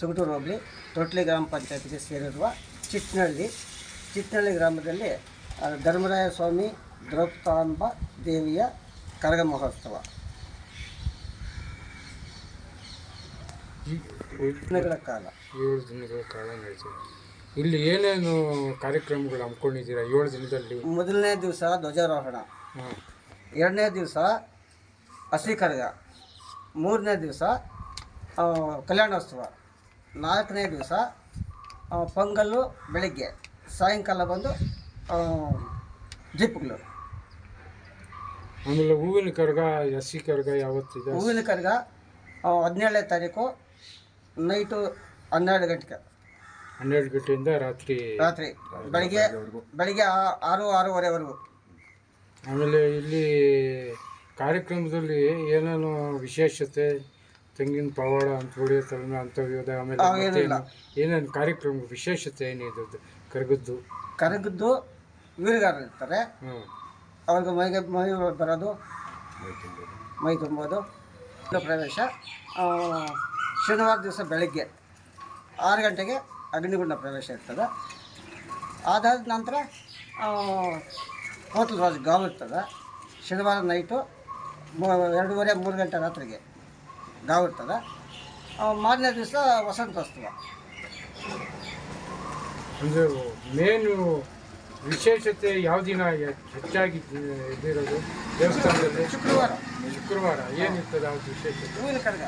ಸುಗಟೂರು ಹೋಬಳಿ ತೊಟ್ಲಿ ಗ್ರಾಮ ಪಂಚಾಯತಿಗೆ ಸೇರಿರುವ ಚಿಟ್ನಳ್ಳಿ. ಚಿಟ್ನಳ್ಳಿ ಗ್ರಾಮದಲ್ಲಿ ಧರ್ಮರಾಯ ಸ್ವಾಮಿ ದ್ರೌಪದಾಂಬ ದೇವಿಯ ಕರಗ ಮಹೋತ್ಸವ. ದಿನಗಳ ಕಾಲ. ಏಳು ದಿನಗಳ ಕಾಲ ನಡೆಸಿದೆ. ಇಲ್ಲಿ ಏನೇನು ಕಾರ್ಯಕ್ರಮಗಳು ಹಮ್ಮಿಕೊಂಡಿದ್ದೀರಾ? ಏಳು ದಿನದಲ್ಲಿ? ಮೊದಲನೇ ದಿವಸ ಧ್ವಜಾರೋಹಣ. ಎರಡನೇ ದಿವಸ ಹಸಿ ಕರಗ. ಮೂರನೇ ದಿವಸ ಕಲ್ಯಾಣೋತ್ಸವ. ನಾಲ್ಕನೇ ದಿವಸ ಪೊಂಗಲ್ಲು ಬೆಳಿಗ್ಗೆ ಸಾಯಂಕಾಲ ಬಂದು ಜಿಪ್ಗಳು. ಆಮೇಲೆ ಹೂವಿನ ಕರ್ಗ ಹಸಿ ಕರ್ಗ ಯಾವತ್ತಿದೆ ಹೂವಿನ ಕರ್ಗ ಹದಿನೇಳನೇ ತಾರೀಕು ನೈಟು ಹನ್ನೆರಡು ಗಂಟೆಗೆ. ಹನ್ನೆರಡು ಗಂಟೆಯಿಂದ ರಾತ್ರಿ ರಾತ್ರಿ ಬೆಳಿಗ್ಗೆ ಬೆಳಿಗ್ಗೆ ಆ- ಆರು ಆರೂವರೆವರೆಗೂ. ಆಮೇಲೆ ಇಲ್ಲಿ ಕಾರ್ಯಕ್ರಮದಲ್ಲಿ ಏನೇನು ವಿಶೇಷತೆ? ತೆಂಗಿನ ಪವಾಡ ಅಂತ ಹೊಡೆಯೋತರನ ಅಂಥವ್ಯೋದ ಆಮೇಲೆ ಆ, ಮತ್ತೆ ಏನಿಲ್ಲ. ಏನೇನು ಕಾರ್ಯಕ್ರಮ ವಿಶೇಷತೆ ಏನಿದೆ? ಕರಗದ್ದು? ಕರಗದ್ದು ವೀರಗಾರರು ಇರ್ತಾರೆ. ಹ್ಞೂ ಅವ್ರಿಗೆ ಮೈಗೆ ಮೈ ಬರೋದು ಮೈ ತುಂಬೋದು. ಪ್ರವೇಶ. ಆ, ಶನಿವಾರ ದಿವಸ ಬೆಳಗ್ಗೆ ಆರು ಗಂಟೆಗೆ ಅಗ್ನಿಗುಂಡ ಪ್ರವೇಶ ಇರ್ತದೆ. ಅದಾದ ನಂತರ ಹೋಟೆಲ್ ರಾಜ್ ಗಾವ್ ಇರ್ತದೆ. ಶನಿವಾರ ನೈಟು ಮೂ ಎರಡೂವರೆ ಮೂರು ಗಂಟೆ ರಾತ್ರಿಗೆ. ಗಾವ್ ಇರ್ತದೆ. ಮಾರನೇ ದಿವಸ ವಸಂತೋತ್ಸವ. ಅಂದರೆ ಮೇನು ವಿಶೇಷತೆ ಯಾವ ದಿನ ಹೆಚ್ಚಾಗಿ ಇದಿರೋದು? ದೇವಸ್ಥಾನದಲ್ಲಿ? ಶುಕ್ರವಾರ. ಶುಕ್ರವಾರ. ಏನಿರ್ತದೆ ಅದು ವಿಶೇಷತೆ? ಹೂವಿನ ಕಡಗ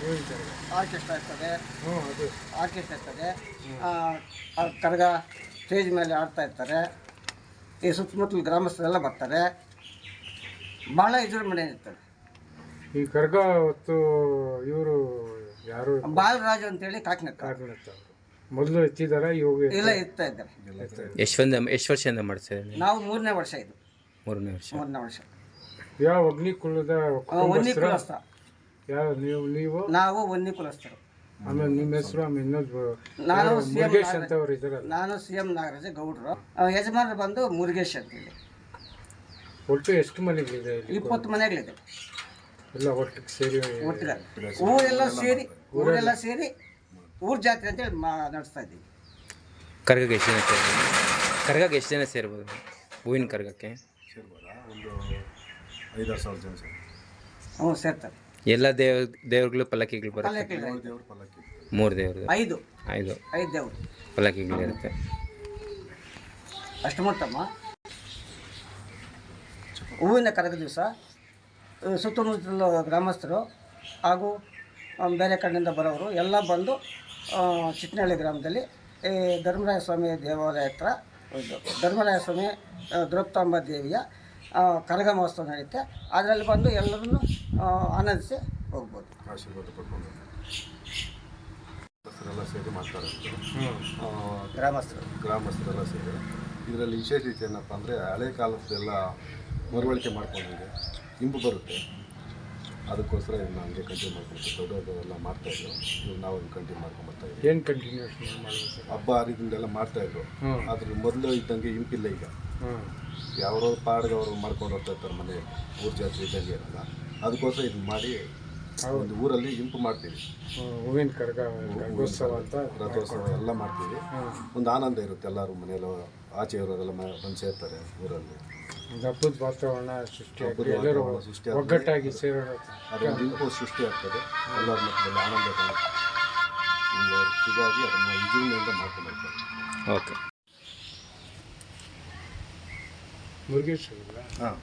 ಹೂವಿನ ಕರಗ. ಆರ್ಕೆಸ್ಟ್ರಾ ಇರ್ತದೆ. ಹ್ಞೂ ಅದು. ಆರ್ಕೆಸ್ಟ್ರಾ ಇರ್ತದೆ. ಕರಗ ಸ್ಟೇಜ್ ಮೇಲೆ ಆಡ್ತಾ ಇರ್ತಾರೆ. ಈ ಸುತ್ತಮುತ್ತಲು ಗ್ರಾಮಸ್ಥರೆಲ್ಲ ಬರ್ತಾರೆ. ಭಾಳ ವಿಜೃಂಭಣೆ ಇರ್ತದೆ ಈ ಕರ್ಗ ಅವತ್ತು ಇವರು ಯಾರು ಬಾಲರಾಜ್ ಅಂತೇಳಿ ಹೇಳಿ ಕಾರಣತ್ತ ಅವರು. ಮೊದಲು ಎತ್ತಿದಾರ ಇವಾಗ ಇಲ್ಲ ಎತ್ತಾ ಇದ್ದಾರೆ. ಎಷ್ಟು ಒಂದ ಎಷ್ಟು ವರ್ಷದಿಂದ ಮಾಡ್ತಿದ್ದೀರಿ ನಾವು ಮೂರನೇ ವರ್ಷ ಇದು. ಮೂರನೇ ವರ್ಷ. ಮೂರನೇ ವರ್ಷ. ಯಾವ ಅಗ್ನಿ ಕುಲದ ಒನ್ನಿ ಕುಲಸ್ಥ ಯಾವ ನೀವು ನೀವು? ನಾವು ಒನ್ನಿ ಕುಲಸ್ಥರು ಆಮೇಲೆ ನಿಮ್ಮ ಹೆಸರು ಆಮೇಲೆ ಇನ್ನೊಂದು ನಾನು ಸಿ ಎಂ ಮುರುಗೇಶ್ ಅಂತ ಅವ್ರು ಇದಾರಲ್ಲ ನಾನು ಸಿ ಎಂ ನಾಗರಾಜ ಗೌಡ್ರು. ಆ, ಯಜಮಾನರು ಬಂದು ಮುರುಗೇಶ್ ಅಂತೇಳಿ. ಒಟ್ಟು ಎಷ್ಟು ಮನೆಗಳಿದೆ ಇಪ್ಪತ್ತು ಮನೆಗಳಿದೆ. ಎಲ್ಲ ಒಟ್ಟಿಗೆ ಸೇರಿ ಒಟ್ಟಿಗೆ ಊರೆಲ್ಲ ಸೇರಿ ಊರೆಲ್ಲ ಸೇರಿ ಊರ್ ಜಾತ್ರೆ ಅಂತೇಳಿ ಮಾ ನಡೆಸ್ತಾ ಇದ್ದೀವಿ. ಕರ್ಗಕ್ಕೆ ಎಷ್ಟು ಜನ ಸೇರ್ಬೋದು? ಕರ್ಗಕ್ಕೆ ಎಷ್ಟು ಜನ ಸೇರ್ಬೋದು? ಹೂವಿನ ಕರ್ಗಕ್ಕೆ? ಹ್ಞೂ ಸೇರ್ತಾರೆ. ಎಲ್ಲ ದೇವ ದೇವ್ರುಗಳು ಪಲ್ಲಕ್ಕಿಗಳು ಬರುತ್ತೆ? ಪಲ್ಲಕ್ಕಿಗಳು. ಮೂರು ದೇವ್ರದ್ದು ಐದು. ಐದು. ಐದು ದೇವರು. ಪಲ್ಲಕ್ಕಿಗಳಿರುತ್ತೆ ಅಷ್ಟು ಮೊತ್ತಮ್ಮ ಹೂವಿನ ಕರಗ ದಿವಸ? ಸುತ್ತಮುತ್ತಲ ಗ್ರಾಮಸ್ಥರು ಹಾಗೂ ಬೇರೆ ಕಡೆಯಿಂದ ಬರೋರು ಎಲ್ಲ ಬಂದು ಚಿಟ್ನಹಳ್ಳಿ ಗ್ರಾಮದಲ್ಲಿ ಈ ಧರ್ಮರಾಯ ಸ್ವಾಮಿ ದೇವಾಲಯ ಹತ್ರ ಇದು ಧರ್ಮರಾಯ ಸ್ವಾಮಿ ಆ, ದೇವಿಯ ಕರಗ ಮಹೋತ್ಸವ ನಡೆಯುತ್ತೆ. ಅದರಲ್ಲಿ ಬಂದು ಎಲ್ಲರನ್ನು ಆನಂದಿಸಿ ಹೋಗ್ಬೋದು. ಗ್ರಾಮಸ್ಥರೆಲ್ಲ ಸೇರಿ ಮಾಡ್ತಾರೆ ಗ್ರಾಮಸ್ಥರು. ಗ್ರಾಮಸ್ಥರೆಲ್ಲ ಸೇರಿ. ಇದರಲ್ಲಿ ವಿಶೇಷತೆ ಏನಪ್ಪ ಅಂದರೆ ಹಳೆ ಕಾಲದ್ದೆಲ್ಲ ಮರುವಳಿಕೆ ಮಾಡ್ಕೊಂಡಿದೆ. ಇಂಬು ಬರುತ್ತೆ. ಅದಕ್ಕೋಸ್ಕರ ಇದನ್ನ ಹಂಗೆ ಕಂಟಿನ್ಯೂ ಮಾಡ್ಕೊಳ್ತೀವಿ ದೊಡ್ಡದೆಲ್ಲ ಮಾಡ್ತಾಯಿದ್ರು ಇವಾಗ ನಾವು ಅದನ್ನು ಕಂಟಿನ್ಯೂ ಮಾಡ್ಕೊಂಬರ್ತಾ ಇದ್ದೀವಿ ಏನು ಕಂಟಿನ್ಯೂಷನ್ ಮಾಡಬೇಕು ಹಬ್ಬ ಹರಿದಿಂದೆಲ್ಲ ಮಾಡ್ತಾಯಿದ್ರು ಇದ್ರು. ಆದ್ರೆ ಮೊದಲು ಇದ್ದಂಗೆ ಇಂಪಿಲ್ಲ ಈಗ. ಯಾರೋ ಪಾಡ್ಗೆ ಅವರು ಮಾಡ್ಕೊಂಡು ಹೋಗ್ತಾ ಇರ್ತಾರೆ ಮನೆ ಊರ್ ಜಾತ್ರೆ ಇದ್ದಂಗೆ ಇರಲ್ಲ. ಅದಕ್ಕೋಸ್ಕರ ಇದನ್ನ ಮಾಡಿ ಒಂದು ಊರಲ್ಲಿ ಇಂಪು ಮಾಡ್ತೀವಿ. ಹೂವಿನ ಕಡಗ ಕರ್ಗೋತ್ಸವ ಅಂತ ರಥೋತ್ಸವ ಎಲ್ಲ ಮಾಡ್ತೀವಿ. ಒಂದು ಆನಂದ ಇರುತ್ತೆ ಎಲ್ಲರೂ ಮನೆಯಲ್ಲ ಆಚೆ ಇರೋರೆಲ್ಲ ಮ- ಬಂದು ಸೇರ್ತಾರೆ ಊರಲ್ಲಿ. ಒಂದು ಹಬ್ಬದ ವಾತಾವರಣ ಸೃಷ್ಟಿ ಸೃಷ್ಟಿ ಎಲ್ಲರೂ ಸೃಷ್ಟಿ. ಒಗ್ಗಟ್ಟಾಗಿ ಸೇರೋಣ ಅದೊಂದು ಇಂಪು ಸೃಷ್ಟಿ ಆಗ್ತದೆ. ಎಲ್ಲರ ಮಕ್ಕಳಲ್ಲಿ ಆನಂದ. ಹೀಗಾಗಿ ಅದನ್ನು ವಿಜೃಂಭಣೆಯಿಂದ ಮಾಡ್ಕೊಂಡು ಓಕೆ. ಮುರುಗೇಶ್ವರ ಹಾಂ